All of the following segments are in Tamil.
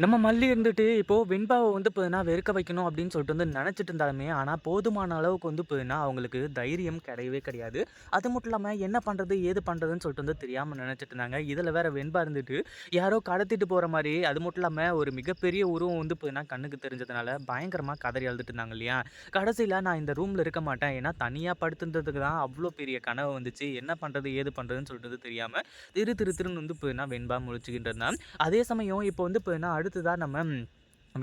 நம்ம மல்லி இருந்துட்டு இப்போது வெண்பாவை வந்து பார்த்தீங்கன்னா வெறுக்க வைக்கணும் அப்படின்னு சொல்லிட்டு வந்து நினச்சிட்டு இருந்தாலுமே ஆனால் போதுமான அளவுக்கு வந்து பார்த்தீங்கன்னா அவங்களுக்கு தைரியம் கிடையவே கிடையாது. அது மட்டும் இல்லாமல் என்ன பண்ணுறது ஏது பண்ணுறதுன்னு சொல்லிட்டு வந்து தெரியாமல் நினச்சிட்டு இருந்தாங்க. இதில் வேற வெண்பா இருந்துட்டு யாரோ கடத்திட்டு போகிற மாதிரி அது மட்டும் இல்லாமல் ஒரு மிகப்பெரிய உருவம் வந்து பார்த்தீங்கன்னா கண்ணுக்கு தெரிஞ்சதுனால பயங்கரமாக கதறி அழுதுட்டு இருந்தாங்க இல்லையா? கடைசியில் நான் இந்த ரூமில் இருக்க மாட்டேன். ஏன்னா தனியாக படுத்துன்றதுக்கு தான் அவ்வளோ பெரிய கனவு வந்துச்சு. என்ன பண்ணுறது ஏது பண்ணுறதுன்னு சொல்லிட்டு தெரியாமல் திரு திரு திருன்னு வந்து பார்த்தீங்கன்னா வெண்பா முழிச்சுக்கிட்டு இருந்தான். அதே சமயம் இப்போ வந்து பார்த்தீங்கன்னா அடுத்ததாக நம்ம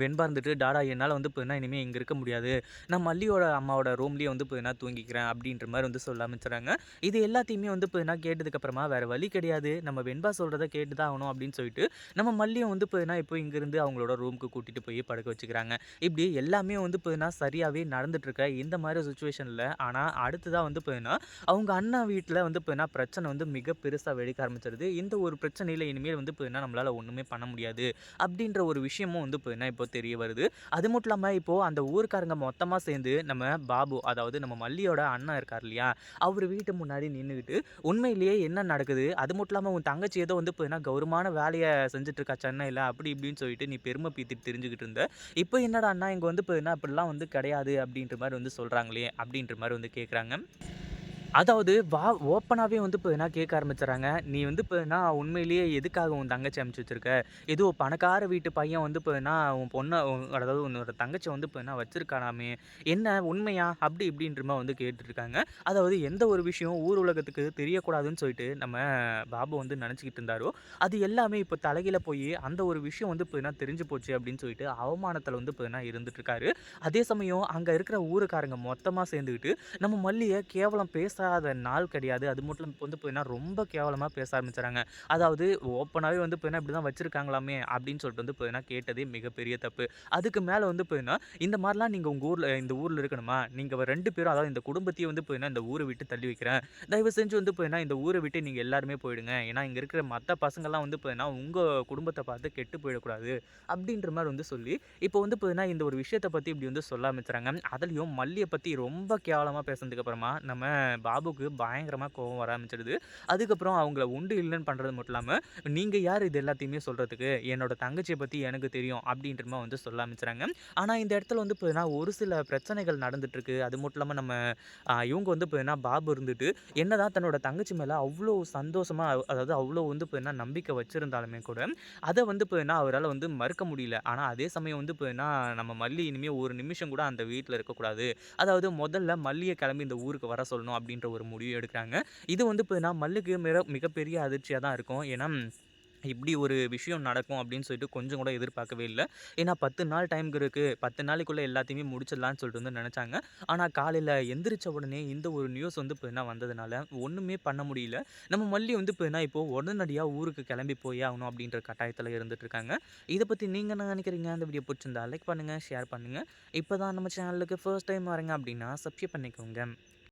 வெண்பா இருந்துட்டு டாடா என்னால் வந்து பார்த்தீங்கன்னா இனிமேல் இங்கே இருக்க முடியாது. நான் மல்லியோட அம்மாவோட ரூம்லேயே வந்து இப்போ என்ன தூங்கிக்கிறேன் அப்படின்ற மாதிரி வந்து சொல்ல ஆரம்பிச்சுறாங்க இது எல்லாத்தையுமே வந்து இப்போ என்ன கேட்டதுக்கப்புறமா வேறு வழி கிடையாது. நம்ம வெண்பா சொல்கிறத கேட்டு தான் ஆகணும் அப்படின்னு சொல்லிட்டு நம்ம மல்லியும் வந்து இப்போ என்ன இப்போ இங்கேருந்து அவங்களோட ரூமுக்கு கூட்டிகிட்டு போய் படுக்க வச்சுக்கிறாங்க. இப்படி எல்லாமே வந்து இப்போ என்ன சரியாகவே நடந்துட்டுருக்க இந்த மாதிரி சுச்சுவேஷனில் ஆனால் அடுத்ததாக வந்து இப்போ என்ன அவங்க அண்ணா வீட்டில் வந்து இப்போ என்ன பிரச்சனை வந்து மிக பெருசாக வெடிக்க ஆரம்பிச்சிருது. இந்த ஒரு பிரச்சனையில் இனிமேல் வந்து இப்போ என்ன நம்மளால் ஒன்றுமே பண்ண முடியாது. அப்படின்ற ஒரு விஷயமும் வந்து இப்போ என்ன இப்போ தெரிய வருது. அது மட்டும் இல்லாமல் இப்போது அந்த ஊருக்காரங்க மொத்தமாக சேர்ந்து நம்ம பாபு அதாவது நம்ம மல்லியோட அண்ணன் இருக்கார் இல்லையா? அவர் வீட்டு முன்னாடி நின்றுக்கிட்டு உண்மையிலேயே என்ன நடக்குது? அது மட்டும் இல்லாமல் உன் தங்கச்சி ஏதோ வந்து இப்போ கௌரவமான வேலையை செஞ்சுட்டு இருக்கா சென்னையில் அப்படி இப்படின்னு சொல்லிட்டு நீ பெருமை பீத்திட்டு தெரிஞ்சுக்கிட்டு இருந்த. இப்போ என்னடா அண்ணா இங்கே வந்து இப்போ என்ன அப்படிலாம் வந்து கிடையாது அப்படின்ற மாதிரி வந்து சொல்கிறாங்களே அப்படின்ற மாதிரி வந்து கேட்குறாங்க அதாவது வா ஓப்பனாகவே வந்து இப்போ என்ன கேட்க ஆரம்பிச்சுறாங்க? நீ வந்து இப்போ என்ன உண்மையிலேயே எதுக்காக உன் தங்கச்சி அமுச்சு வச்சிருக்க? ஏதோ பணக்கார வீட்டு பையன் வந்து இப்போ என்ன உன் பொண்ணை அதாவது உன்னோட தங்கச்சி வந்து இப்போ என்ன வச்சிருக்கானாமே? என்ன உண்மையா? அப்படி இப்படின்ற மாதிரி வந்து கேட்டுருக்காங்க அதாவது எந்த ஒரு விஷயம் ஊர் உலகத்துக்கு தெரியக்கூடாதுன்னு சொல்லிட்டு நம்ம பாபு வந்து நினச்சிக்கிட்டு இருந்தாரோ அது எல்லாமே இப்போ தலைகீழ போய் அந்த ஒரு விஷயம் வந்து இப்போ என்ன தெரிஞ்சு போச்சு அப்படின்னு சொல்லிட்டு அவமானத்தில் வந்து இப்போ என்ன இருந்துட்டுருக்காரு அதே சமயம் அங்கே இருக்கிற ஊருக்காரங்க மொத்தமாக சேர்ந்துக்கிட்டு நம்ம மல்லியை கேவலம் பேச பேசாத நாள் கிடையாது. அது மட்டும் இப்போ வந்து போயின்னா ரொம்ப கேவலமாக பேச ஆரம்பிச்சுறாங்க. அதாவது ஓப்பனாகவே வந்து போயின்னா இப்படி தான் வச்சுருக்காங்களாமே அப்படின்னு சொல்லிட்டு வந்து போயின்னா கேட்டதே மிகப்பெரிய தப்பு. அதுக்கு மேலே வந்து போயின்னா இந்த மாதிரிலாம் நீங்கள் உங்கள் ஊரில் இந்த ஊரில் இருக்கணுமா? நீங்கள் ரெண்டு பேரும் அதாவது இந்த குடும்பத்தையும் வந்து போயின்னா இந்த ஊரை விட்டு தள்ளி வைக்கிறேன். தயவு செஞ்சு வந்து போயின்னா இந்த ஊரை விட்டு நீங்கள் எல்லாருமே போயிடுங்க. ஏன்னா இங்கே இருக்கிற மற்ற பசங்கள்லாம் வந்து போயின்னா உங்கள் குடும்பத்தை பார்த்து கெட்டு போயிடக்கூடாது அப்படின்ற மாதிரி வந்து சொல்லி இப்போ வந்து போயின்னா இந்த ஒரு விஷயத்தை பற்றி இப்படி வந்து சொல்ல ஆரம்பிச்சுறாங்க. அதுலேயும் மல்லியை பற்றி ரொம்ப கேவலமாக பேசுனதுக்கு அப்புறமா நம்ம பாபுக்கு பயங்கரமாக கோவம் வர ஆரம்பிச்சிடுது. அதுக்கப்புறம் அவங்கள உண்டு இல்லைன்னு பண்ணுறது மட்டும் இல்லாமல் நீங்கள் யார் இது எல்லாத்தையுமே சொல்கிறதுக்கு என்னோட தங்கச்சியை பற்றி எனக்கு தெரியும் அப்படின்ற மாதிரி வந்து சொல்ல ஆரம்பிச்சுறாங்க ஆனால் இந்த இடத்துல வந்து இப்போ ஒரு சில பிரச்சனைகள் நடந்துட்டுருக்கு. அது மட்டும் இல்லாமல் நம்ம இவங்க வந்து இப்போ என்ன பாபு இருந்துட்டு என்னதான் தன்னோட தங்கச்சி மேலே அவ்வளோ சந்தோஷமாக அதாவது அவ்வளோ வந்து இப்போ என்ன நம்பிக்கை வச்சுருந்தாலுமே கூட அதை வந்து இப்போ என்ன அவரால் வந்து மறுக்க முடியல. ஆனால் அதே சமயம் வந்து இப்போ என்ன நம்ம மல்லி இனிமேல் ஒரு நிமிஷம் கூட அந்த வீட்டில் இருக்கக்கூடாது. அதாவது முதல்ல மல்லியை கிளம்பி இந்த ஊருக்கு வர சொல்லணும் அப்படின்னு அப்படின்ற ஒரு முடிவு எடுக்கிறாங்க. இது வந்து பார்த்தீங்கன்னா மல்லுக்கு மிக மிகப்பெரிய அதிர்ச்சியாக தான் இருக்கும். ஏன்னா இப்படி ஒரு விஷயம் நடக்கும் அப்படின்னு சொல்லிட்டு கொஞ்சம் கூட எதிர்பார்க்கவே இல்லை. ஏன்னா பத்து நாள் டைமுக்கு இருக்குது பத்து நாளைக்குள்ளே எல்லாத்தையுமே முடிச்சிடலான்னு சொல்லிட்டு வந்து நினச்சாங்க. ஆனால் காலையில் எந்திரிச்ச உடனே இந்த ஒரு நியூஸ் வந்து இப்போ என்ன வந்ததுனால ஒன்றுமே பண்ண முடியல. நம்ம மல்லி வந்து இப்போ என்ன இப்போது உடனடியாக ஊருக்கு கிளம்பி போய் ஆகணும் அப்படின்ற கட்டாயத்தில் இருந்துகிட்ருக்காங்க இதை பற்றி நீங்கள் என்ன நினைக்கிறீங்க? அந்த வீடியோ பிடிச்சிருந்தா லைக் பண்ணுங்கள் ஷேர் பண்ணுங்கள் இப்போ தான் நம்ம சேனலுக்கு ஃபர்ஸ்ட் டைம் வரேங்க அப்படின்னா சப்ஸ்கிரைப் பண்ணிக்கோங்க.